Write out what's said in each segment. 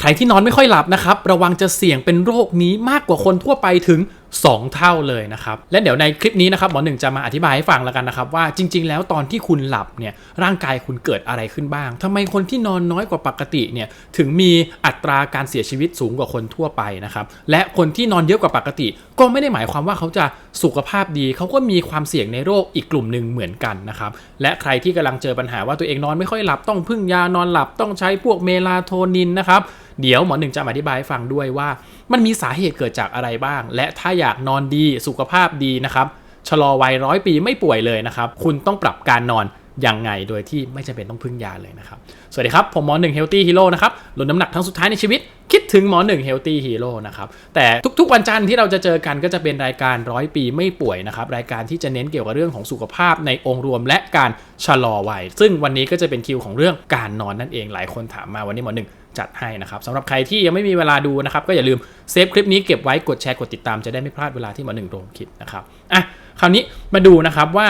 ใครที่นอนไม่ค่อยหลับนะครับ ระวังจะเสี่ยงเป็นโรคนี้มากกว่าคนทั่วไปถึง 2 เท่าเลยนะครับ และเดี๋ยวในคลิปนี้นะครับหมอหนึ่งจะมาอธิบายให้ฟังแล้วกันนะครับ ว่าจริง ๆ แล้วตอนที่คุณหลับเนี่ยร่างกายคุณเกิดอะไรขึ้นบ้างทำไมคนที่นอนน้อยกว่าปกติเนี่ยถึงมีอัตราการเสียชีวิตสูงกว่าคนทั่วไปนะครับและคนที่นอนเยอะกว่าปกติ ก็ไม่ได้หมายความว่าเขาจะสุขภาพดี เขาก็มีความเสี่ยงในโรคอีกกลุ่มหนึ่งเหมือนกันนะครับและใครที่กำลังเจอปัญหาว่าตัวเองนอนไม่ค่อยหลับต้องพึ่งยานอนหลับต้องใช้พวกเมลาโทนินนะครับ เดี๋ยวหมอหนึ่งจะอธิบายให้ฟังด้วยว่า มันมีสาเหตุเกิดจากอะไรบ้าง และถ้าอยากนอนดีสุขภาพดีนะครับชะลอวัยร้อยปีไม่ป่วยเลยนะครับ คุณต้องปรับการนอนยังไงโดยที่ไม่จำเป็นต้องพึ่งยาเลยนะครับ สวัสดีครับ ผมหมอหนึ่งเฮลตี้ฮีโร่นะครับลดน้ำหนักทั้งสุดท้ายในชีวิต คิดถึงหมอหนึ่งเฮลตี้ฮีโร่นะครับ แต่ทุกๆวันจันทร์ที่เราจะเจอกันก็จะเป็นรายการร้อยปีไม่ป่วยนะครับ รายการที่จะเน้นเกี่ยวกับเรื่องของสุขภาพในองค์รวมและการชะลอวัย ซึ่งวันนี้ก็จะเป็นคิวของเรื่องการนอนนั่นเองหลายคนถามมาวันนี้หมอหนึ่ง จัดให้นะครับสำหรับใครที่ยังไม่มีเวลาดูนะครับ ก็อย่าลืมเซฟคลิปนี้เก็บไว้กดแชร์กดติดตามจะได้ไม่พลาดเวลาที่หมอหนึ่งลงคลิปนะครับอะคราวนี้มาดูนะครับว่า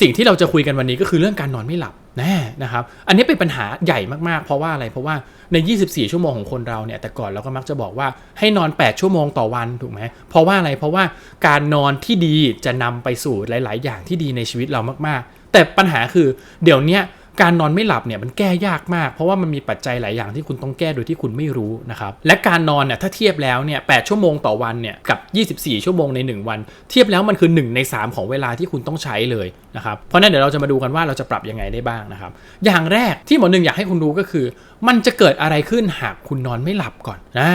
สิ่งที่เราจะคุยกันวันนี้ก็คือเรื่องการนอนไม่หลับแน่นะครับ อันนี้เป็นปัญหาใหญ่มากๆ เพราะว่าอะไรเพราะว่าใน 24 ชั่วโมงของคนเราเนี่ยแต่ก่อนเราก็มักจะบอกว่าให้นอน 8 ชั่วโมงต่อวันถูกไหมเพราะว่าอะไรเพราะว่าการนอนที่ดีจะนำไปสู่หลาย ๆ อย่างที่ดีในชีวิตเรามากๆ แต่ปัญหาคือเดี๋ยวนี้ การนอนไม่หลับเนี่ยมันแก้ยากมาก เพราะว่ามันมีปัจจัยหลายอย่างที่คุณต้องแก้โดยที่คุณไม่รู้นะครับและการนอนเนี่ยถ้าเทียบแล้วเนี่ยแชั่วโมงต่อวันเนี่ยกับ 24 ชั่วโมงใน 1 วัน เทียบแล้วมันคือ 1 ใน 3 ของเวลาที่คุณต้องใช้เลยนะครับเพราะนั้นเดี๋ยวเราจะมาดูกันว่าเราจะปรับยังไงได้บ้างนะครับอย่างแรกที่หมอหนึ่งอยากให้คุณรู้ก็คือ มันจะเกิดอะไรขึ้นหากคุณนอนไม่หลับก่อนนะ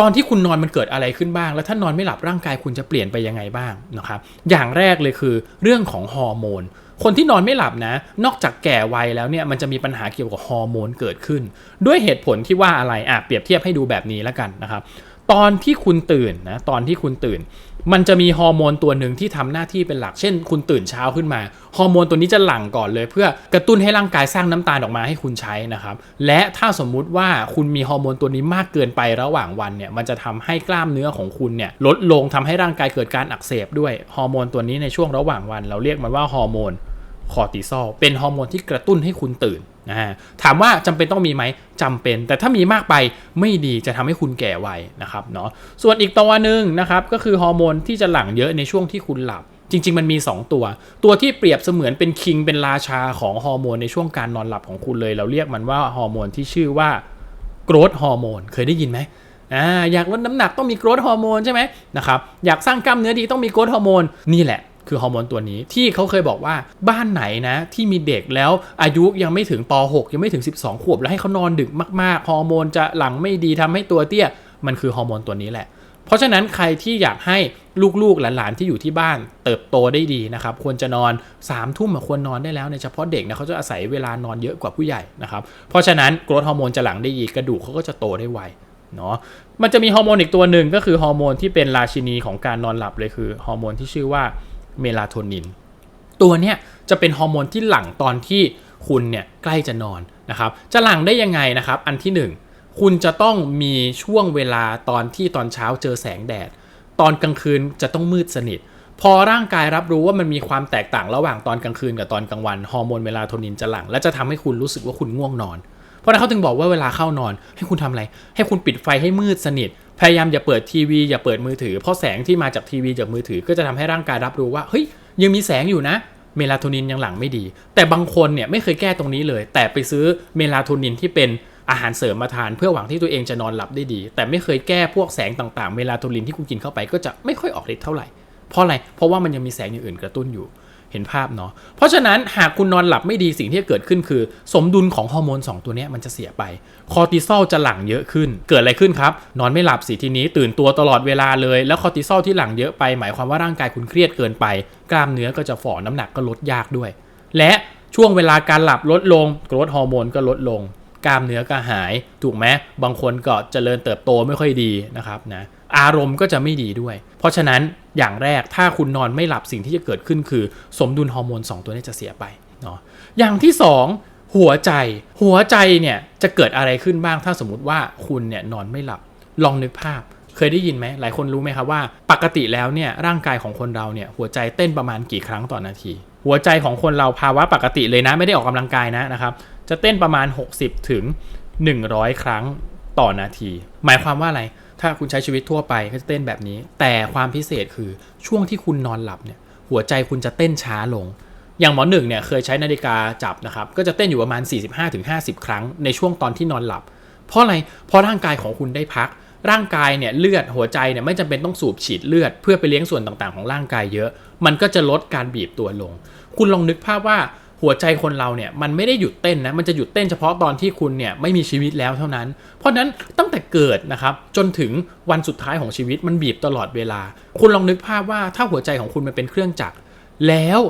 ตอนที่คุณนอนมันเกิดอะไรขึ้นบ้าง แล้วถ้านอนไม่หลับร่างกายคุณจะเปลี่ยนไปยังไงบ้างนะครับ อย่างแรกเลยคือเรื่องของฮอร์โมน คนที่นอนไม่หลับนะ นอกจากแก่วัยแล้วเนี่ยมันจะมีปัญหาเกี่ยวกับฮอร์โมนเกิดขึ้น ด้วยเหตุผลที่ว่าอะไรอะเปรียบเทียบให้ดูแบบนี้แล้วกันนะครับ ตอนที่คุณตื่นนะตอนที่คุณตื่น มันจะมีฮอร์โมนตัวหนึ่งที่ทำหน้าที่เป็นหลัก เช่น คุณตื่นเช้าขึ้นมา ฮอร์โมนตัวนี้จะหลั่งก่อนเลย เพื่อกระตุ้นให้ร่างกายสร้างน้ำตาลออกมาให้คุณใช้นะครับ และถ้าสมมุติว่าคุณมีฮอร์โมนตัวนี้มากเกินไประหว่างวันเนี่ย มันจะทำให้กล้ามเนื้อของคุณเนี่ยลดลงทำให้ร่างกายเกิดการอักเสบด้วย ฮอร์โมนตัวนี้ในช่วงระหว่างวัน เราเรียกมันว่าฮอร์โมน คอร์ติซอลเป็นฮอร์โมนที่กระตุ้นให้คุณตื่นนะฮะถามว่าจำเป็นต้องมีไหมจำเป็น แต่ถ้ามีมากไปไม่ดีจะทำให้คุณแก่ไวนะครับเนาะส่วนอีกตัวหนึ่งนะครับก็คือฮอร์โมนที่จะหลั่งเยอะในช่วงที่คุณหลับ จริง ๆ มันมี 2 ตัว ตัวที่เปรียบเสมือนเป็นคิงเป็นราชาของฮอร์โมนในช่วงการนอนหลับของคุณเลย เราเรียกมันว่าฮอร์โมนที่ชื่อว่าโกรทฮอร์โมนเคยได้ยินไหมอ่าอยากลดน้ำหนักต้องมีโกรทฮอร์โมนใช่ไหมนะครับอยากสร้างกล้ามเนื้อดีต้องมีโกรทฮอร์โมนนี่แหละ คือฮอร์โมนตัวนี้ที่เขาเคยบอกว่าบ้านไหนนะ ที่มีเด็กแล้วอายุยังไม่ถึงป .6 ยังไม่ถึง 12 ขวบ แล้วให้เขานอนดึกมากๆฮอร์โมนจะหลังไม่ดีทำให้ตัวเตี้ย มันคือฮอร์โมนตัวนี้แหละ เพราะฉะนั้นใครที่อยากให้ลูกๆหลานๆที่อยู่ที่บ้าน เติบโตได้ดีนะครับควรจะนอน3ามทุ่มควรนอนได้แล้วในเฉพาะเด็กนะเขาจะอาศัยเวลานอนเยอะกว่าผู้ใหญ่นะครับเพราะฉะนั้นกรทฮอร์โมนจะหลังได้ดีกระดูกเขาก็จะโตได้ไวเนาะมันจะมีฮอร์โมนอีกตัวหนึ่งก็คือฮอร์โมนที่เป็นราชินีของการนอนหลับเลยคือฮอร์โมนที่ชื่อว่า เมลาโทนิน ตัวเนี้ยจะเป็นฮอร์โมนที่หลั่งตอนที่คุณเนี่ยใกล้จะนอนนะครับ จะหลั่งได้ยังไงนะครับ อันที่ 1 คุณจะต้องมีช่วงเวลาตอนที่ตอนเช้าเจอแสงแดด ตอนกลางคืนจะต้องมืดสนิท พอร่างกายรับรู้ว่ามันมีความแตกต่างระหว่างตอนกลางคืนกับตอนกลางวันฮอร์โมนเมลาโทนินจะหลั่งและจะทำให้คุณรู้สึกว่าคุณง่วงนอน เพราะนั้นเขาถึงบอกว่าเวลาเข้านอนให้คุณทำอะไร ให้คุณปิดไฟให้มืดสนิท พยายามอย่าเปิดทีวีอย่าเปิดมือถือ เพราะแสงที่มาจากทีวีจากมือถือ ก็จะทำให้ร่างกายรับรู้ว่าเฮ้ยยังมีแสงอยู่นะเมลาโทนินยังหลังไม่ดี แต่บางคนเนี่ยไม่เคยแก้ตรงนี้เลย แต่ไปซื้อเมลาโทนินที่เป็นอาหารเสริมมาทานเพื่อหวังที่ตัวเองจะนอนหลับได้ดี แต่ไม่เคยแก้พวกแสงต่างๆ เมลาโทนินที่คุณกินเข้าไปก็จะไม่ค่อยออกฤทธิ์เท่าไหร่เพราะอะไรเพราะว่ามันยังมีแสงอย่างอื่นกระตุ้นอยู่ เห็นภาพเนาะ เพราะฉะนั้นหากคุณนอนหลับไม่ดีสิ่งที่จะเกิดขึ้นคือ สมดุลของฮอร์โมน 2 ตัวนี้มันจะเสียไป คอร์ติซอลจะหลั่งเยอะขึ้น เกิดอะไรขึ้นครับ นอนไม่หลับสิทีนี้ ตื่นตัวตลอดเวลาเลย แล้วคอร์ติซอลที่หลั่งเยอะไป หมายความว่าร่างกายคุณเครียดเกินไป กล้ามเนื้อก็จะฝ่อน้ำหนักก็ลดยากด้วย และช่วงเวลาการหลับลดลงกรทฮอร์โมนก็ลดลง กล้ามเนื้อก็หายถูกไหมบางคนก็เจริญเติบโตไม่ค่อยดีนะครับนะอารมณ์ก็จะไม่ดีด้วย เพราะฉะนั้นอย่างแรกถ้าคุณนอนไม่หลับสิ่งที่จะเกิดขึ้นคือ สมดุลฮอร์โมน 2 ตัวนี้จะเสียไปเนาะอย่างที่ 2 หัวใจ หัวใจเนี่ยจะเกิดอะไรขึ้นบ้างถ้าสมมติว่าคุณเนี่ยนอนไม่หลับลองนึกภาพ เคยได้ยินไหมหลายคนรู้ไหมครับว่า ปกติแล้วเนี่ยร่างกายของคนเราเนี่ยหัวใจเต้นประมาณกี่ครั้งต่อนาที หัวใจของคนเราภาวะปกติเลยนะไม่ได้ออกกำลังกายนะนะครับจะเต้นประมาณ 60ถึง100 ครั้งต่อนาที หมายความว่าอะไร ถ้าคุณใช้ชีวิตทั่วไปก็จะเต้นแบบนี้ แต่ความพิเศษคือช่วงที่คุณนอนหลับเนี่ย หัวใจคุณจะเต้นช้าลง อย่างหมอหนึ่งเนี่ยเคยใช้นาฬิกาจับนะครับ ก็จะเต้นอยู่ประมาณ 45-50 ครั้งในช่วงตอนที่นอนหลับ เพราะอะไร เพราะร่างกายของคุณได้พัก ร่างกายเนี่ยเลือดหัวใจเนี่ยไม่จำเป็นต้องสูบฉีดเลือด เพื่อไปเลี้ยงส่วนต่างๆ ของร่างกายเยอะ มันก็จะลดการบีบตัวลง คุณลองนึกภาพว่า หัวใจคนเราเนี่ยมันไม่ได้หยุดเต้นนะมันจะหยุดเต้นเฉพาะตอนที่คุณเนี่ยไม่มีชีวิตแล้วเท่านั้น เพราะนั้นตั้งแต่เกิดนะครับจนถึงวันสุดท้ายของชีวิตมันบีบตลอดเวลา คุณลองนึกภาพว่าถ้าหัวใจของคุณมันเป็นเครื่องจักรแล้ว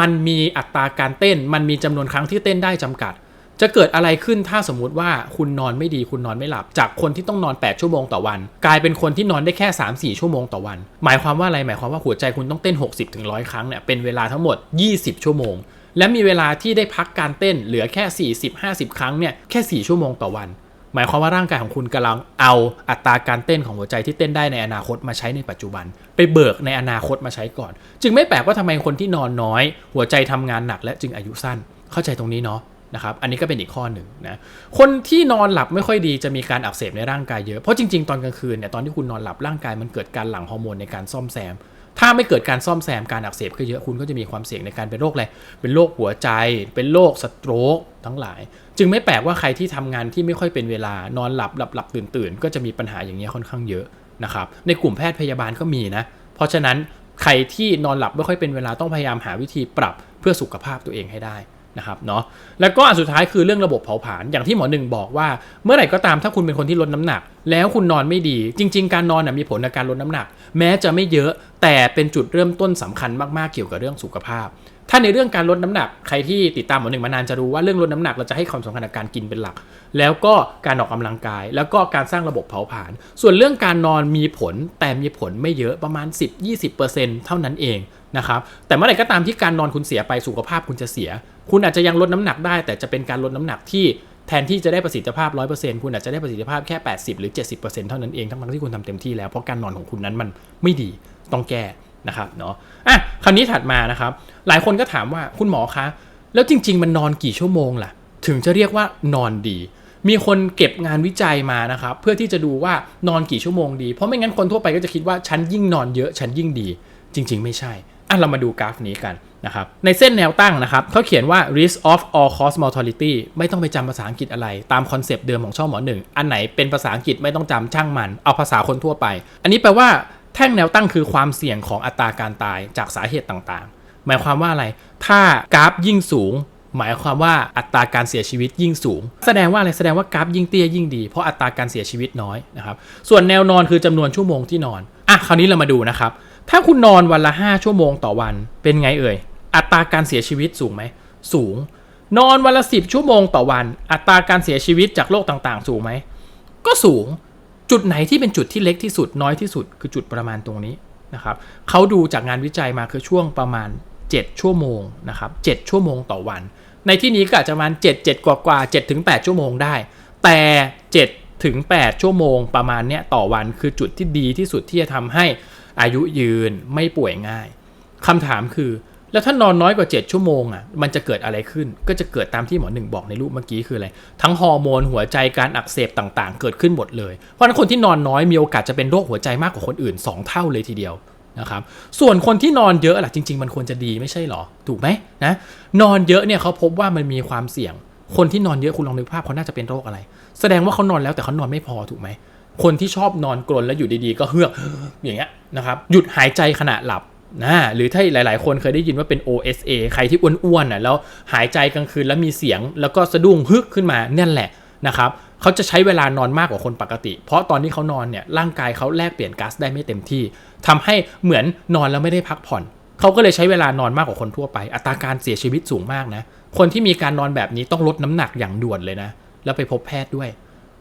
มันมีอัตราการเต้น มันมีจำนวนครั้งที่เต้นได้จำกัด จะเกิดอะไรขึ้นถ้าสมมุติว่าคุณนอนไม่ดีคุณนอนไม่หลับ จากคนที่ต้องนอน 8 ชั่วโมงต่อวัน กลายเป็นคนที่นอนได้แค่ 3-4 ชั่วโมงต่อวัน หมายความว่าอะไรหมายความว่าหัวใจคุณต้องเต้น 60-100ถึง100ครั้งเนี่ยเป็นเวลาทั้งหมด 20 ชั่วโมง และมีเวลาที่ได้พักการเต้นเหลือแค่ 40-50 ครั้งเนี่ยแค่ 4 ชั่วโมงต่อวัน หมายความว่าร่างกายของคุณกำลังเอาอัตราการเต้นของหัวใจที่เต้นได้ในอนาคตมาใช้ในปัจจุบัน ไปเบิกในอนาคตมาใช้ก่อน จึงไม่แปลกว่าทำไมคนที่นอนน้อย หัวใจทำงานหนักและจึงอายุสั้น เข้าใจตรงนี้เนาะนะครับ อันนี้ก็เป็นอีกข้อหนึ่งนะ คนที่นอนหลับไม่ค่อยดีจะมีการอักเสบในร่างกายเยอะ เพราะจริงๆ ตอนกลางคืนเนี่ย ตอนที่คุณนอนหลับร่างกายมันเกิดการหลั่งฮอร์โมนในการซ่อมแซม ถ้าไม่เกิดการซ่อมแซมการอักเสบก็เยอะคุณก็จะมีความเสี่ยงในการเป็นโรคอะไร เป็นโรคหัวใจ เป็นโรคสโตรกทั้งหลาย จึงไม่แปลกว่าใครที่ทำงานที่ไม่ค่อยเป็นเวลานอนหลับหลับหลับตื่นตื่นก็จะมีปัญหาอย่างนี้ยค่อนข้างเยอะนะครับ ในกลุ่มแพทย์พยาบาลก็มีนะ เพราะฉะนั้นใครที่นอนหลับไม่ค่อยเป็นเวลาต้องพยายามหาวิธีปรับเพื่อสุขภาพตัวเองให้ได้ นะครับเนาะแล้วก็อันสุดท้ายคือเรื่องระบบเผาผลาญอย่างที่หมอหนึ่งบอกว่า เมื่อไหร่ก็ตามถ้าคุณเป็นคนที่ลดน้ำหนัก แล้วคุณนอนไม่ดี จริง ๆ การนอนนะมีผลในการลดน้ำหนัก แม้จะไม่เยอะแต่เป็นจุดเริ่มต้นสำคัญมากๆเกี่ยวกับเรื่องสุขภาพ ถ้าในเรื่องการลดน้ำหนักใครที่ติดตามหมอหนึ่งมานานจะรู้ว่าเรื่องลดน้ำหนักเราจะให้ความสำคัญกับการกินเป็นหลัก แล้วก็การออกกำลังกาย แล้วก็การสร้างระบบเผาผลาญส่วนเรื่องการนอนมีผลแต่มีผลไม่เยอะประมาณ 10-20%เท่านั้นเองนะครับแต่เมื่อไหร่ก็ตามที่การนอนคุณเสียไปสุขภาพคุณจะเสีย คุณอาจจะยังลดน้ำหนักได้ แต่จะเป็นการลดน้ำหนักที่แทนที่จะได้ประสิทธิภาพ 100%คุณอาจจะได้ประสิทธิภาพแค่ 80 หรือ 70%เท่านั้นเองทั้งที่คุณทำเต็มที่แล้วเพราะการนอนของคุณนั้นมันไม่ดีต้องแก้นะครับเนาะอะคราวนี้ถัดมานะครับ หลายคนก็ถามว่าคุณหมอคะแล้วจริง ๆ มันนอนกี่ชั่วโมงล่ะ ถึงจะเรียกว่านอนดี มีคนเก็บงานวิจัยมานะครับ เพื่อที่จะดูว่านอนกี่ชั่วโมงดี เพราะไม่งั้นคนทั่วไปก็จะคิดว่าฉันยิ่งนอนเยอะฉันยิ่งดี จริง ๆ ไม่ใช่อะเรามาดูกราฟนี้กัน นะครับในเส้นแนวตั้งนะครับเขาเขียนว่า risk of all cause mortality ไม่ต้องไปจำภาษาอังกฤษอะไร ตามคอนเซปต์เดิมของช่องหมอหนึ่งอันไหนเป็นภาษาอังกฤษไม่ต้องจำช่างมัน เอาภาษาคนทั่วไป อันนี้แปลว่าแท่งแนวตั้งคือความเสี่ยงของอัตราการตายจากสาเหตุต่างๆ หมายความว่าอะไร ถ้ากราฟยิ่งสูง หมายความว่าอัตราการเสียชีวิตยิ่งสูง แสดงว่าอะไรแสดงว่ากราฟยิ่งเตี้ยยิ่งดีเพราะอัตราการเสียชีวิตน้อยนะครับส่วนแนวนอนคือจำนวนชั่วโมงที่นอนอะคราวนี้เรามาดูนะครับถ้าคุณนอนวันละ 5 ชั่วโมงต่อวันเป็นไงเอ่ย อัตราการเสียชีวิตสูงไหม สูง นอนวันละ10ชั่วโมงต่อวัน อัตราการเสียชีวิตจากโรคต่างๆ สูงไหม ก็สูง จุดไหนที่เป็นจุดที่เล็กที่สุดน้อยที่สุด คือจุดประมาณตรงนี้นะครับเขาดูจากงานวิจัยมาคือช่วงประมาณ 7 ชั่วโมงนะครับ7ชั่วโมงต่อวัน ในที่นี้ก็อาจจะประมาณ7 7กว่ากว่า7ถึง8ชั่วโมงได้ แต่ 7 ถึง 8 ชั่วโมงประมาณเนี้ยต่อวันคือจุดที่ดีที่สุดที่จะทำให้อายุยืนไม่ป่วยง่ายคำถามคือ แล้วถ้านอนน้อยกว่า 7 ชั่วโมงอะมันจะเกิดอะไรขึ้น ก็จะเกิดตามที่หมอหนึ่งบอกในรูปเมื่อกี้คืออะไร ทั้งฮอร์โมนหัวใจการอักเสบต่างๆ เกิดขึ้นหมดเลย เพราะฉะนั้นคนที่นอนน้อยมีโอกาสจะเป็นโรคหัวใจมากกว่าคนอื่น 2 เท่าเลยทีเดียวนะครับส่วนคนที่นอนเยอะล่ะจริง ๆ มันควรจะดีไม่ใช่หรอ ถูกไหมนะนอนเยอะเนี่ยเขาพบว่ามันมีความเสี่ยง คนที่นอนเยอะคุณลองนึกภาพเขาน่าจะเป็นโรคอะไร แสดงว่าเขานอนแล้วแต่เขานอนไม่พอถูกไหมคนที่ชอบนอนกรนแล้วอยู่ดีๆ ก็เฮือกอย่างเงี้ยนะครับหยุดหายใจขณะหลับ นะหรือถ้าหลาย ๆ คนเคยได้ยินว่าเป็น OSA ใครที่อ้วนๆน่ะแล้วหายใจกลางคืนแล้วมีเสียง แล้วก็สะดุ้งฮึกขึ้นมานั่นแหละนะครับเขาจะใช้เวลานอนมากกว่าคนปกติ เพราะตอนที่เขานอนเนี่ยร่างกายเขาแลกเปลี่ยนก๊าซได้ไม่เต็มที่ทำให้เหมือนนอนแล้วไม่ได้พักผ่อนเขาก็เลยใช้เวลานอนมากกว่าคนทั่วไป อัตราการเสียชีวิตสูงมากนะคนที่มีการนอนแบบนี้ต้องลดน้ำหนักอย่างด่วนเลยนะแล้วไปพบแพทย์ด้วย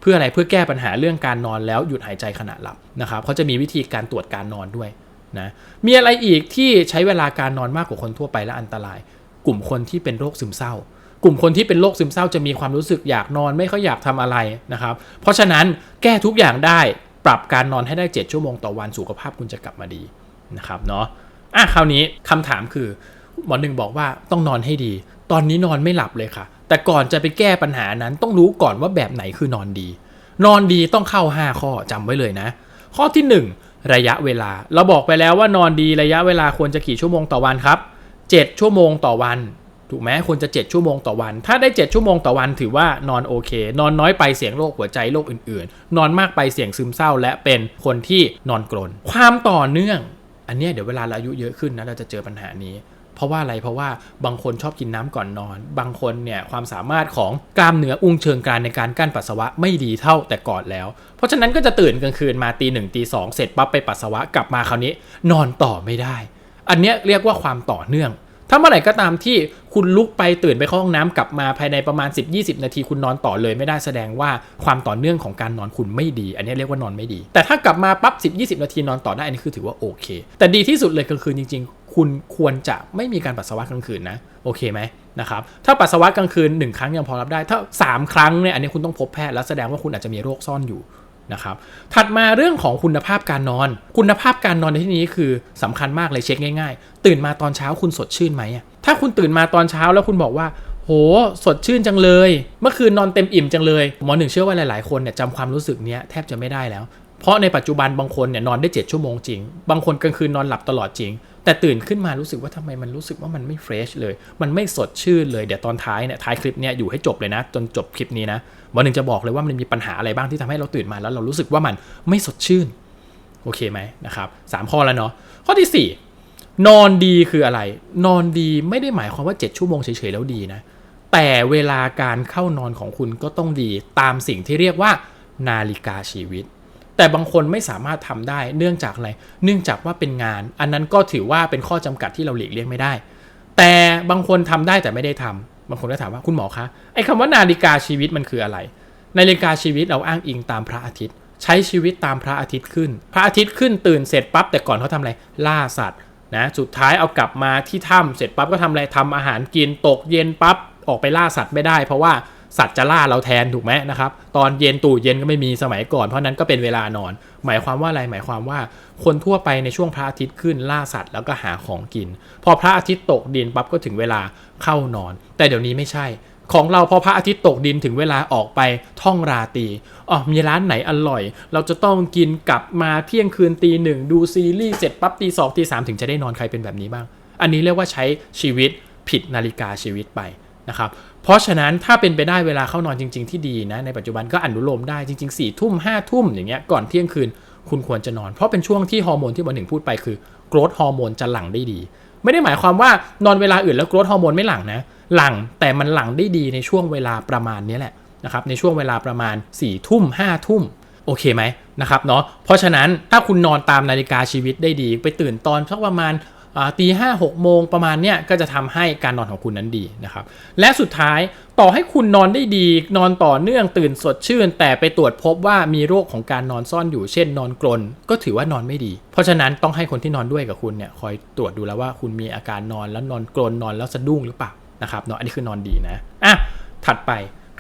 เพื่ออะไรเพื่อแก้ปัญหาเรื่องการนอนแล้วหยุดหายใจขณะหลับนะครับเขาจะมีวิธีการตรวจการนอนด้วย นะมีอะไรอีกที่ใช้เวลาการนอนมากกว่าคนทั่วไปและอันตราย กลุ่มคนที่เป็นโรคซึมเศร้า กลุ่มคนที่เป็นโรคซึมเศร้าจะมีความรู้สึกอยากนอนไม่ค่อยอยากทำอะไรนะครับ เพราะฉะนั้นแก้ทุกอย่างได้ปรับการนอนให้ได้ 7 ชั่วโมงต่อวันสุขภาพคุณจะกลับมาดีนะครับเนาะอะคราวนี้คำถามคือหมอหนึ่งบอกว่าต้องนอนให้ดี ตอนนี้นอนไม่หลับเลยค่ะ แต่ก่อนจะไปแก้ปัญหานั้นต้องรู้ก่อนว่าแบบไหนคือนอนดี นอนดีต้องเข้า 5 ข้อจำไว้เลยนะ ข้อที่ 1 ระยะเวลา เราบอกไปแล้วว่านอนดีระยะเวลาควรจะกี่ชั่วโมงต่อวันครับ 7 ชั่วโมงต่อวัน ถูกไหมควรจะ 7 ชั่วโมงต่อวัน ถ้าได้ 7 ชั่วโมงต่อวันถือว่านอนโอเค นอนน้อยไปเสี่ยงโรคหัวใจโรคอื่นๆ นอนมากไปเสี่ยงซึมเศร้า และเป็นคนที่นอนกรน ความต่อเนื่อง อันนี้เดี๋ยวเวลาเราอายุเยอะขึ้นนะเราจะเจอปัญหานี้ เพราะว่าอะไรเพราะว่าบางคนชอบกินน้ำก่อนนอน บางคนเนี่ยความสามารถของกล้ามเนื้ออุ้งเชิงกรานในการกั้นปัสสาวะไม่ดีเท่าแต่ก่อนแล้ว เพราะฉะนั้นก็จะตื่นกลางคืนมาตีหนึ่งตีสองเสร็จปั๊บไปปัสสาวะกลับมาคราวนี้ นอนต่อไม่ได้ อันเนี้ยเรียกว่าความต่อเนื่อง ถ้าเมื่อไหร่ก็ตามที่คุณลุกไปตื่นไปเข้าห้องน้ำกลับมาภายในประมาณ 10-20 นาทีคุณนอนต่อเลยไม่ได้แสดงว่าความต่อเนื่องของการนอนคุณไม่ดี อันนี้เรียกว่านอนไม่ดี แต่ถ้า กลับมาปั๊บ10-20 นาทีนอนต่อได้อันนี้คือถือว่าโอเค แต่ดีที่สุดเลยกลางคืนจริงๆ คุณควรจะไม่มีการปัสสาวะกลางคืนนะโอเคไหมนะครับถ้าปัสสาวะกลางคืน 1 ครั้งยังพอรับได้ ถ้า 3 ครั้งเนี่ยอันนี้คุณต้องพบแพทย์แล้วแสดงว่าคุณอาจจะมีโรคซ่อนอยู่นะครับถัดมาเรื่องของคุณภาพการนอน คุณภาพการนอนในที่นี้คือสำคัญมากเลยเช็คง่าย ๆ ตื่นมาตอนเช้าคุณสดชื่นไหมถ้าคุณตื่นมาตอนเช้าแล้วคุณบอกว่าโหสดชื่นจังเลย เมื่อคืนนอนเต็มอิ่มจังเลย หมอหนึ่งเชื่อว่าหลายๆคนเนี่ยจำความรู้สึกเนี้ยแทบจะไม่ได้แล้ว เพราะในปัจจุบันบางคนเนี่ยนอนได้ 7 ชั่วโมงจริง บางคนกลางคืนนอนหลับตลอดจริง แต่ตื่นขึ้นมารู้สึกว่าทำไมมันรู้สึกว่ามันไม่เฟรชเลย มันไม่สดชื่นเลย เดี๋ยวตอนท้ายเนี่ยท้ายคลิปเนี่ยอยู่ให้จบเลยนะ จนจบคลิปนี้นะวันหนึ่งจะบอกเลยว่ามันมีปัญหาอะไรบ้างที่ทำให้เราตื่นมาแล้วเรารู้สึกว่ามันไม่สดชื่น โอเคไหมนะครับสามข้อแล้วเนาะข้อที่ 4 นอนดีคืออะไร นอนดีไม่ได้หมายความว่า 7 ชั่วโมงเฉยๆแล้วดีนะแต่เวลาการเข้านอนของคุณก็ต้องดีตามสิ่งที่เรียกว่านาฬิกาชีวิต แต่บางคนไม่สามารถทำได้เนื่องจากอะไร เนื่องจากว่าเป็นงาน อันนั้นก็ถือว่าเป็นข้อจำกัดที่เราหลีกเลี่ยงไม่ได้ แต่บางคนทำได้แต่ไม่ได้ทำบางคนก็ถามว่าคุณหมอคะไอ้คำว่านาฬิกาชีวิตมันคืออะไร นาฬิกาชีวิตเราอ้างอิงตามพระอาทิตย์ ใช้ชีวิตตามพระอาทิตย์ขึ้น พระอาทิตย์ขึ้นตื่นเสร็จปั๊บแต่ก่อนเขาทำอะไรล่าสัตว์นะสุดท้ายเอากลับมาที่ถ้ำเสร็จปั๊บก็ทำอะไรทำอาหารกินตกเย็นปั๊บออกไปล่าสัตว์ไม่ได้ เพราะว่า สัตว์จะล่าเราแทนถูกไหมนะครับตอนเย็นตู่เย็นก็ไม่มีสมัยก่อนเพราะนั้นก็เป็นเวลานอน หมายความว่าอะไรหมายความว่า คนทั่วไปในช่วงพระอาทิตย์ขึ้นล่าสัตว์แล้วก็หาของกิน พอพระอาทิตย์ตกดินปั๊บก็ถึงเวลาเข้านอน แต่เดี๋ยวนี้ไม่ใช่ ของเราพอพระอาทิตย์ตกดินถึงเวลาออกไปท่องราตรีอ๋อมีร้านไหนอร่อย เราจะต้องกินกลับมาเที่ยงคืนตีหนึ่งดูซีรีส์เสร็จปั๊บตีสองตีสามถึงจะได้นอนใครเป็นแบบนี้บ้าง อันนี้เรียกว่าใช้ชีวิตผิดนาฬิกาชีวิตไป นะครับเพราะฉะนั้นถ้าเป็นไปได้เวลาเข้านอนจริง ๆที่ดีนะในปัจจุบันก็อนุโลมได้จริงๆ4ี่ทุ่มห้าทุ่มอย่างเงี้ยก่อนเที่ยงคืนคุณควรจะนอน เพราะเป็นช่วงที่ฮอร์โมนที่บอลหนึ่งพูดไปคือโกรทฮอร์โมนจะหลั่งได้ดี ไม่ได้หมายความว่านอนเวลาอื่นแล้วโกรทฮอร์โมนไม่หลั่งนะหลั่งแต่มันหลั่งได้ดีในช่วงเวลาประมาณนี้แหละนะครับในช่วงเวลาประมาณ4ี่ทุ่มห้าทุ่มโอเคไหมนะครับเนาะเพราะฉะนั้นถ้าคุณนอนตามนาฬิกาชีวิตได้ดี ไปตื่นตอนสักประมาณ ตีห้าหกโมงประมาณเนี้ยก็จะทำให้การนอนของคุณนั้นดีนะครับ และสุดท้ายต่อให้คุณนอนได้ดี นอนต่อเนื่องตื่นสดชื่น แต่ไปตรวจพบว่ามีโรคของการนอนซ่อนอยู่ เช่นนอนกรนก็ถือว่านอนไม่ดี เพราะฉะนั้นต้องให้คนที่นอนด้วยกับคุณเนี่ยคอยตรวจดูแล้วว่าคุณมีอาการนอนแล้วนอนกรนนอนแล้วสะดุ้งหรือเปล่านะครับเนาะอันนี้คือนอนดีนะอะถัดไป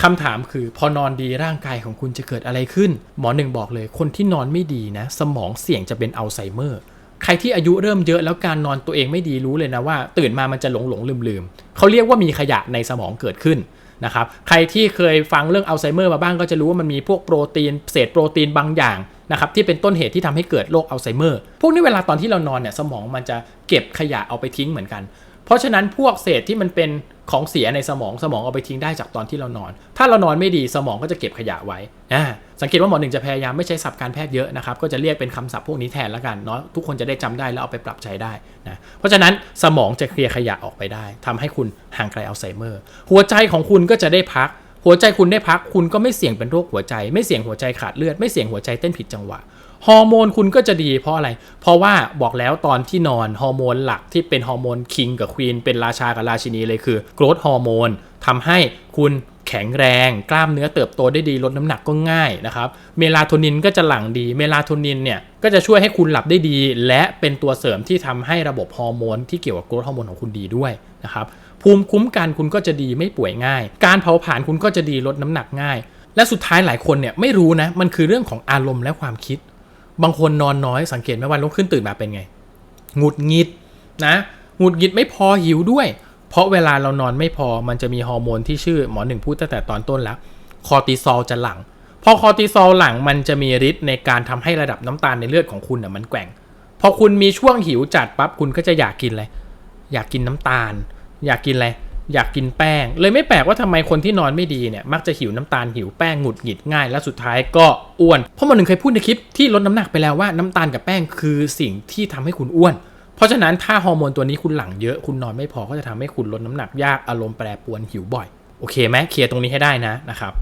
คำถามคือพอนอนดีร่างกายของคุณจะเกิดอะไรขึ้น หมอหนึ่งบอกเลยคนที่นอนไม่ดีนะ สมองเสี่ยงจะเป็นอัลไซเมอร์ ใครที่อายุเริ่มเยอะแล้วการนอนตัวเองไม่ดีรู้เลยนะว่า ตื่นมามันจะหลงหลงลืมลืมเขาเรียกว่ามีขยะในสมองเกิดขึ้นนะครับใครที่เคยฟังเรื่องอัลไซเมอร์มาบ้างก็จะรู้ว่ามันมีพวกโปรตีนเศษโปรตีนบางอย่างนะครับที่เป็นต้นเหตุที่ทำให้เกิดโรคอัลไซเมอร์ พวกนี้เวลาตอนที่เรานอนเนี่ยสมองมันจะเก็บขยะเอาไปทิ้งเหมือนกัน เพราะฉะนั้นพวกเศษที่มันเป็นของเสียในสมองสมองเอาไปทิ้งได้จากตอนที่เรานอน ถ้าเรานอนไม่ดีสมองก็จะเก็บขยะไว้อ่า สังเกตว่าหมอหนึ่งจะพยายามไม่ใช้ศัพท์การแพทย์เยอะนะครับ ก็จะเรียกเป็นคำศัพท์พวกนี้แทนแล้วกันเนาะทุกคนจะได้จำได้แล้วเอาไปปรับใช้ได้นะเพราะฉะนั้นสมองจะเคลียร์ขยะออกไปได้ทำให้คุณห่างไกลอัลไซเมอร์หัวใจของคุณก็จะได้พัก หัวใจคุณได้พัก คุณก็ไม่เสี่ยงเป็นโรคหัวใจ ไม่เสี่ยงหัวใจขาดเลือดไม่เสี่ยงหัวใจเต้นผิดจังหวะฮอร์โมนคุณก็จะดีเพราะอะไร เพราะว่าบอกแล้วตอนที่นอนฮอร์โมนหลักที่เป็นฮอร์โมนคิงกับควีนเป็นราชากับราชินีเลยคือโกรทฮอร์โมน ทำให้คุณแข็งแรง กล้ามเนื้อเติบโตได้ดีลดน้ำหนักก็ง่ายนะครับเมลาโทนินก็จะหลั่งดีเมลาโทนินเนี่ยก็จะช่วยให้คุณหลับได้ดี และเป็นตัวเสริมที่ทำให้ระบบฮอร์โมนที่เกี่ยวกับโกรทฮอร์โมนของคุณดีด้วยนะครับภูมิคุ้มกันคุณก็จะดีไม่ป่วยง่าย การเผาผลาญคุณก็จะดีลดน้ำหนักง่าย และสุดท้ายหลายคนเนี่ยไม่รู้นะมันคือเรื่องของอารมณ์และความคิด บางคนนอนน้อยสังเกตไหมวันลุกขึ้นตื่นมาเป็นไงหงุดหงิดนะหงุดหงิดไม่พอหิวด้วย เพราะเวลาเรานอนไม่พอมันจะมีฮอร์โมนที่ชื่อหมอหนึ่งพูดตั้งแต่ตอนต้นแล้ว คอร์ติซอลจะหลั่งพอคอร์ติซอลหลังมันจะมีฤทธิ์ในการทำให้ระดับน้ำตาลในเลือดของคุณน่ะมันแกว่ง พอคุณมีช่วงหิวจัดปั๊บคุณก็จะอยากกินอะไร อยากกินน้ำตาล อยากกินอะไร อยากกินแป้ง เลยไม่แปลกว่าทำไมคนที่นอนไม่ดีเนี่ยมักจะหิวน้ำตาลหิวแป้งหงุดหงิดง่าย และสุดท้ายก็อ้วน เพราะหมันหนึ่งเคยพูดในคลิปที่ลดน้ำหนักไปแล้วว่าน้ำตาลกับแป้งคือสิ่งที่ทำให้คุณอ้วน เพราะฉะนั้นถ้าฮอร์โมนตัวนี้คุณหลั่งเยอะคุณนอนไม่พอก็จะทำให้คุณลดน้ำหนักยากอารมณ์แปรปรวนหิวบ่อย โอเคไหมเคลียร์ตรงนี้ให้ได้นะนะครับ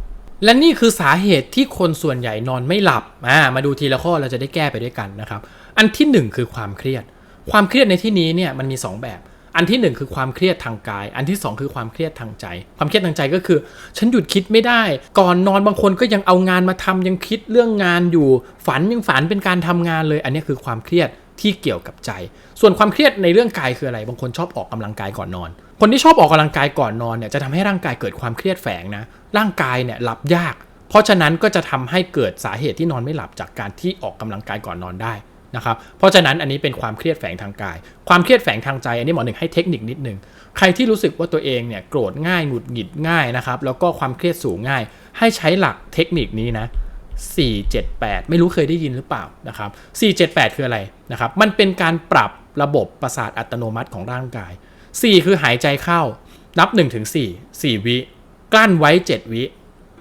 และนี่คือสาเหตุที่คนส่วนใหญ่นอนไม่หลับามาดูทีละข้อเราจะได้แก้ไปด้วยกันนะครับ อันที่หนึ่งคือความเครียด ความเครียดในที่นี้เนี่ยมันมี 2 แบบ อันที่หนึ่งคือความเครียดทางกาย อันที่สองคือความเครียดทางใจ ความเครียดทางใจก็คือ ฉันหยุดคิดไม่ได้ ก่อนนอนบางคนก็ยังเอางานมาทำยังคิดเรื่องงานอยู่ ฝันยังฝันเป็นการทำงานเลย อันนี้คือความเครียด ที่เกี่ยวกับใจ ส่วนความเครียดในเรื่องกายคืออะไร บางคนชอบออกกำลังกายก่อนนอน คนที่ชอบออกกำลังกายก่อนนอนเนี่ยจะทำให้ร่างกายเกิดความเครียดแฝงนะ ร่างกายเนี่ยหลับยาก เพราะฉะนั้นก็จะทำให้เกิดสาเหตุที่นอนไม่หลับจากการที่ออกกำลังกายก่อนนอนได้นะครับ เพราะฉะนั้นอันนี้เป็นความเครียดแฝงทางกาย ความเครียดแฝงทางใจ อันนี้หมอหนึ่งให้เทคนิคนิดนึง ใครที่รู้สึกว่าตัวเองเนี่ยโกรธง่ายหงุดหงิดง่ายนะครับ แล้วก็ความเครียดสูงง่าย ให้ใช้หลักเทคนิคนี้นะ 478 ไม่รู้เคยได้ยินหรือเปล่านะครับ 478 คืออะไรนะครับ มันเป็นการปรับระบบประสาทอัตโนมัติของร่างกาย 4 คือหายใจเข้านับ1ถึง4 4 วิ กลั้นไว้ 7 วิ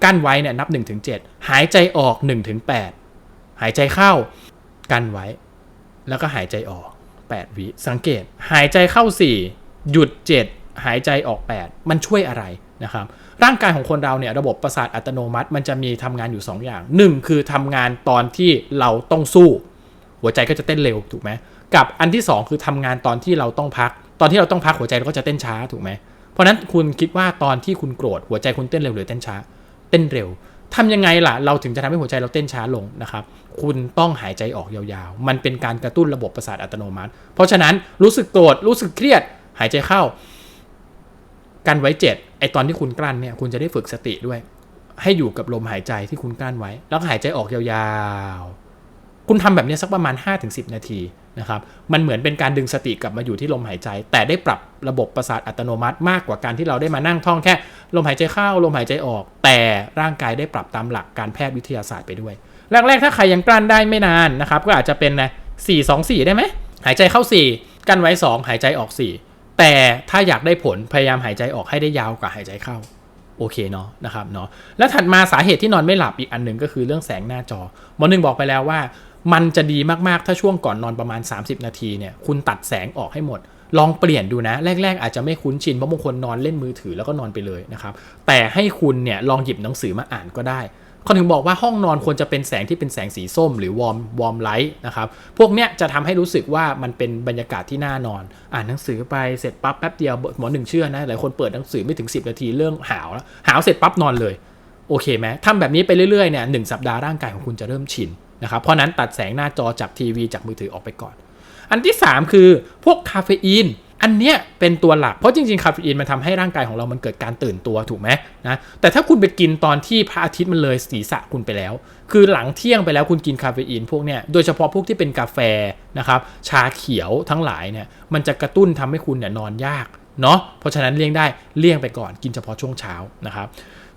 กั้นไว้เนี่ยนับ1ถึง7หายใจออก1ถึง8หายใจเข้า กั้นไว้ แล้วก็หายใจออก 8 วิ สังเกต หายใจเข้า 4 หยุด 7 หายใจออก 8 มันช่วยอะไรนะครับ ร่างกายของคนเราเนี่ยระบบประสาทอัตโนมัติ มันจะมีทำงานอยู่ 2 อย่าง 1 คือทำงานตอนที่เราต้องสู้ หัวใจก็จะเต้นเร็วถูกไหมกับอันที่ 2 คือทำงานตอนที่เราต้องพัก ตอนที่เราต้องพักหัวใจเราก็จะเต้นช้าถูกไหมเพราะฉะนั้นคุณคิดว่าตอนที่คุณโกรธหัวใจคุณเต้นเร็วหรือเต้นช้า เต้นเร็วทำยังไงล่ะ เราถึงจะทำให้หัวใจเราเต้นช้าลงนะครับ คุณต้องหายใจออกยาวๆ มันเป็นการกระตุ้นระบบประสาทอัตโนมัติ เพราะฉะนั้นรู้สึกโกรธรู้สึกเครียด หายใจเข้า กันไว้เจ็ด ไอตอนที่คุณกลั้นเนี่ยคุณจะได้ฝึกสติด้วย ให้อยู่กับลมหายใจที่คุณกลั้นไว้ แล้วหายใจออกยาวๆ คุณทำแบบนี้สักประมาณ 5-10 นาทีนะครับ มันเหมือนเป็นการดึงสติกลับมาอยู่ที่ลมหายใจ แต่ได้ปรับระบบประสาทอัตโนมัติมากกว่าการที่เราได้มานั่งท่องแค่ ลมหายใจเข้าลมหายใจออก แต่ร่างกายได้ปรับตามหลักการแพทย์วิทยาศาสตร์ไปด้วยแรกๆถ้าใครยังกลั้นได้ไม่นานนะครับก็อาจจะเป็นนะสี่สองสี่ได้ไหมหายใจเข้า 4 กั้นไว้ 2 หายใจออก 4 แต่ถ้าอยากได้ผลพยายามหายใจออกให้ได้ยาวกว่าหายใจเข้าโอเคเนาะนะครับเนาะแล้วถัดมาสาเหตุที่นอนไม่หลับอีกอันหนึ่งก็คือเรื่องแสงหน้าจอหมอหนึ่งบอกไปแล้วว่า มันจะดีมากๆถ้าช่วงก่อนนอนประมาณ 30 นาทีเนี่ยคุณตัดแสงออกให้หมด ลองเปลี่ยนดูนะ แรก ๆ อาจจะไม่คุ้นชินเพราะบางคนนอนเล่นมือถือแล้วก็นอนไปเลยนะครับแต่ให้คุณเนี่ยลองหยิบหนังสือมาอ่านก็ได้ เขาถึงบอกว่าห้องนอนควรจะเป็นแสงที่เป็นแสงสีส้ม หรือวอร์มวอร์มไลท์นะครับพวกเนี้ยจะทำให้รู้สึกว่ามันเป็นบรรยากาศที่น่านอน อ่านหนังสือไปเสร็จปั๊บแป๊บเดียวหมอหนึ่งเชื่อนะหลายคนเปิดหนังสือไม่ถึง 10 นาทีเรื่องหาวแล้วหาวเสร็จปั๊บนอนเลยโอเคไหมทำแบบนี้ไปเรื่อยๆเนี่ยหนึ่งสัปดาห์ร่างกายของคุณจะเริ่มชินนะครับเพราะนั้นตัดแสงหน้าจอจากทีวีจากมือถือออกไปก่อน อันที่ 3 คือพวกคาเฟอีน อันเนี้ยเป็นตัวหลัก เพราะจริงๆ คาเฟอีนมันทำให้ร่างกายของเรามันเกิดการตื่นตัวถูกไหมนะ แต่ถ้าคุณไปกินตอนที่พระอาทิตย์มันเลยศีรษะคุณไปแล้ว คือหลังเที่ยงไปแล้วคุณกินคาเฟอีนพวกเนี้ย โดยเฉพาะพวกที่เป็นกาแฟนะครับ ชาเขียวทั้งหลายเนี่ย มันจะกระตุ้นทำให้คุณเนี่ยนอนยากเนาะ เพราะฉะนั้นเลี่ยงได้เลี่ยงไปก่อนกินเฉพาะช่วงเช้านะครับ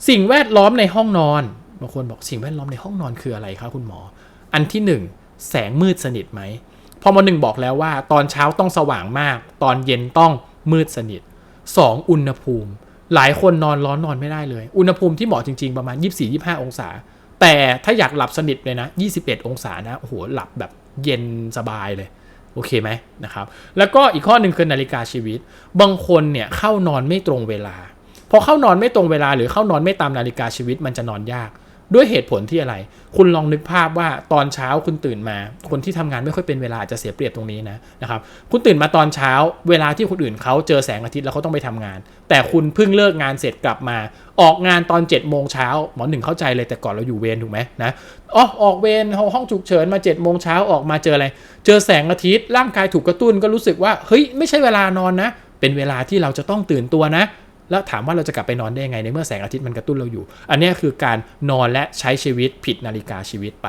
สิ่งแวดล้อมในห้องนอน บางคนบอกสิ่งแวดล้อมในห้องนอนคืออะไรครับคุณหมอ อันที่หนึ่งแสงมืดสนิทไหม พอมหนึ่งบอกแล้วว่าตอนเช้าต้องสว่างมาก ตอนเย็นต้องมืดสนิท 2. อุณหภูมิ หลายคนนอนร้อนนอนไม่ได้เลย อุณหภูมิที่เหมาะจริง ๆ ประมาณ 24-25 องศา แต่ถ้าอยากหลับสนิทเลยนะ 21 องศานะโอ้โหหลับแบบเย็นสบายเลยโอเคไหมนะครับ แล้วก็อีกข้อหนึ่งคือนาฬิกาชีวิต บางคนเนี่ยเข้านอนไม่ตรงเวลา พอเข้านอนไม่ตรงเวลาหรือเข้านอนไม่ตามนาฬิกาชีวิตมันจะนอนยาก ด้วยเหตุผลที่อะไร คุณลองนึกภาพว่าตอนเช้าคุณตื่นมา คนที่ทำงานไม่ค่อยเป็นเวลาอาจจะเสียเปรียบตรงนี้นะนะครับคุณตื่นมาตอนเช้า เวลาที่คนอื่นเขาเจอแสงอาทิตย์แล้วเขาต้องไปทำงาน แต่คุณเพิ่งเลิกงานเสร็จกลับมา ออกงานตอน7จ็ดโมงเช้าหมอหนึ่งเข้าใจเลยแต่ก่อนเราอยู่เวรถูกไหมนะอ๋อออกเวรห้องฉุกเฉินมา7จ็ดโมงเช้าออกมาเจออะไร เจอแสงอาทิตย์ร่างกายถูกกระตุ้นก็รู้สึกว่าเฮ้ยไม่ใช่เวลานอนนะเป็นเวลาที่เราจะต้องตื่นตัวนะ แล้วถามว่าเราจะกลับไปนอนได้ยังไงในเมื่อแสงอาทิตย์มันกระตุ้นเราอยู่ อันนี้คือการนอนและใช้ชีวิตผิดนาฬิกาชีวิตไป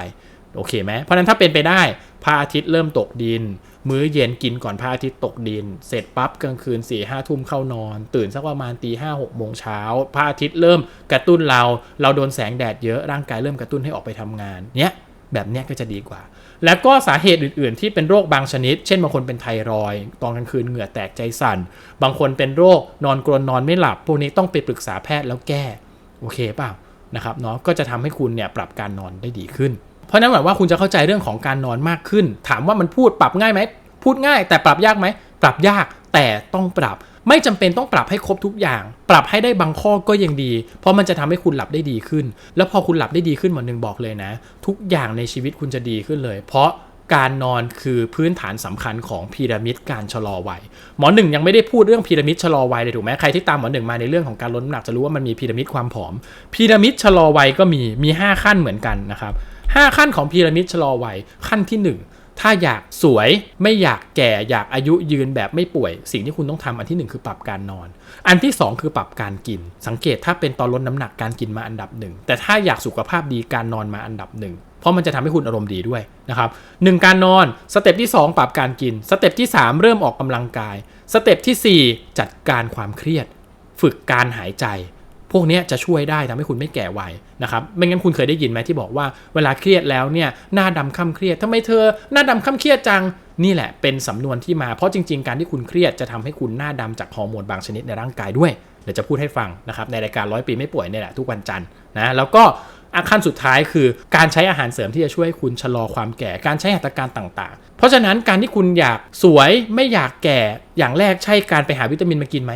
โอเคไหมเพราะนั้นถ้าเป็นไปได้พระอาทิตย์เริ่มตกดิน มื้อเย็นกินก่อนพระอาทิตย์ตกดิน เสร็จปั๊บกลางคืน4ี่ห้าทุ่มเข้านอน ตื่นสักประมาณตีห้าหกโมงเช้าพระอาทิตย์เริ่มกระตุ้นเรา เราโดนแสงแดดเยอะร่างกายเริ่มกระตุ้นให้ออกไปทำงานเนี้ยแบบเนี้ยก็จะดีกว่า แล้วก็สาเหตุอื่น ๆ ที่เป็นโรคบางชนิด เช่นบางคนเป็นไทรอยตอนกลางคืนเหงื่อแตกใจสั่น บางคนเป็นโรคนอนกรนนอนไม่หลับ พวกนี้ต้องไปปรึกษาแพทย์แล้วแก้ โอเคเปล่านะครับเนาะก็จะทำให้คุณเนี่ยปรับการนอนได้ดีขึ้น เพราะนั้นหมายว่าคุณจะเข้าใจเรื่องของการนอนมากขึ้น ถามว่ามันพูดปรับง่ายไหมพูดง่าย แต่ปรับยากไหมปรับยากแต่ต้องปรับ ไม่จำเป็นต้องปรับให้ครบทุกอย่าง ปรับให้ได้บางข้อก็ยังดี เพราะมันจะทำให้คุณหลับได้ดีขึ้น แล้วพอคุณหลับได้ดีขึ้นหมอหนึ่งบอกเลยนะ ทุกอย่างในชีวิตคุณจะดีขึ้นเลย เพราะการนอนคือพื้นฐานสำคัญของพีระมิดการชะลอวัย หมอหนึ่งยังไม่ได้พูดเรื่องพีระมิดชะลอวัยเลยถูกไหมใครที่ตามหมอหนึ่งมาในเรื่องของการลดน้ำหนักจะรู้ว่ามันมีพีระมิดความผอม พีระมิดชะลอวัยก็มีมี 5 ขั้นเหมือนกันนะครับห้าขั้นของพีระมิดชะลอวัยขั้นที่ 1 ถ้าอยากสวยไม่อยากแก่อยากอายุยืนแบบไม่ป่วย สิ่งที่คุณต้องทำอันที่ 1 คือปรับการนอน อันที่ 2 คือปรับการกิน สังเกตถ้าเป็นตอนลดน้ำหนักการกินมาอันดับหนึ่งแต่ถ้าอยากสุขภาพดีการนอนมาอันดับหนึ่งเพราะมันจะทำให้คุณอารมณ์ดีด้วยนะครับหนึ่งการนอนสเต็ปที่ 2 ปรับการกินสเต็ปที่ 3 เริ่มออกกำลังกายสเต็ปทีสี่ 4 จัดการความเครียด ฝึกการหายใจ พวกนี้จะช่วยได้ทำให้คุณไม่แก่ไวนะครับไม่งั้นคุณเคยได้ยินไหมที่บอกว่าเวลาเครียดแล้วเนี่ยหน้าดำค่ำเครียดทำไมเธอหน้าดำค่ำเครียดจังนี่แหละเป็นสำนวนที่มาเพราะจริง ๆ การที่คุณเครียดจะทำให้คุณหน้าดำจากฮอร์โมนบางชนิดในร่างกายด้วยเดี๋ยวจะพูดให้ฟังนะครับในรายการร้อยปีไม่ป่วยเนี่ยแหละทุกวันจันทร์นะแล้วก็อาขั้นสุดท้ายคือการใช้อาหารเสริมที่จะช่วยคุณชะลอความแก่ การใช้หัตถการต่างๆ เพราะฉะนั้นการที่คุณอยากสวยไม่อยากแก่อย่างแรกใช่การไปหาวิตามินมากินไหม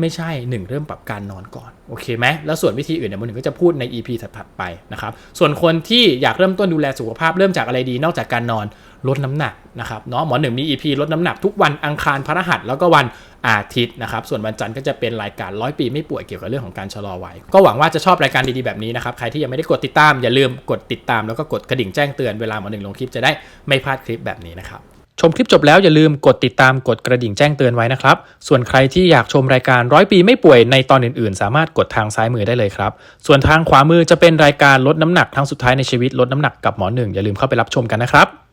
ไม่ใช่ 1 เริ่มปรับการนอนก่อนโอเคไหมแล้วส่วนวิธีอื่นเนี่ยมันหนึ่งก็จะพูดใน EP ถัดไปนะครับส่วนคนที่อยากเริ่มต้นดูแลสุขภาพเริ่มจากอะไรดีนอกจากการนอนลดน้ำหนักนะครับเนาะหมอหนึ่งมี EP ลดน้ำหนักทุกวันอังคารพฤหัสแล้วก็วันอาทิตย์นะครับส่วนวันจันทร์ก็จะเป็นรายการร้อยปีไม่ป่วยเกี่ยวกับเรื่องของการชะลอวัยก็หวังว่าจะชอบรายการดีๆแบบนี้นะครับใครที่ยังไม่ได้กดติดตามอย่าลืมกดติดตามแล้วก็กดกระดิ่งแจ้งเตือนเวลาหมอหนึ่งลงคลิปจะได้ไม่พลาดคลิปแบบนี้นะครับ ชมคลิปจบแล้วอย่าลืมกดติดตามกดกระดิ่งแจ้งเตือนไว้นะครับ ส่วนใครที่อยากชมรายการร้อยปีไม่ป่วยในตอนอื่นๆ สามารถกดทางซ้ายมือได้เลยครับ ส่วนทางขวามือจะเป็นรายการลดน้ำหนักครั้งสุดท้ายในชีวิตลดน้ำหนักกับหมอหนึ่งอย่าลืมเข้าไปรับชมกันนะครับ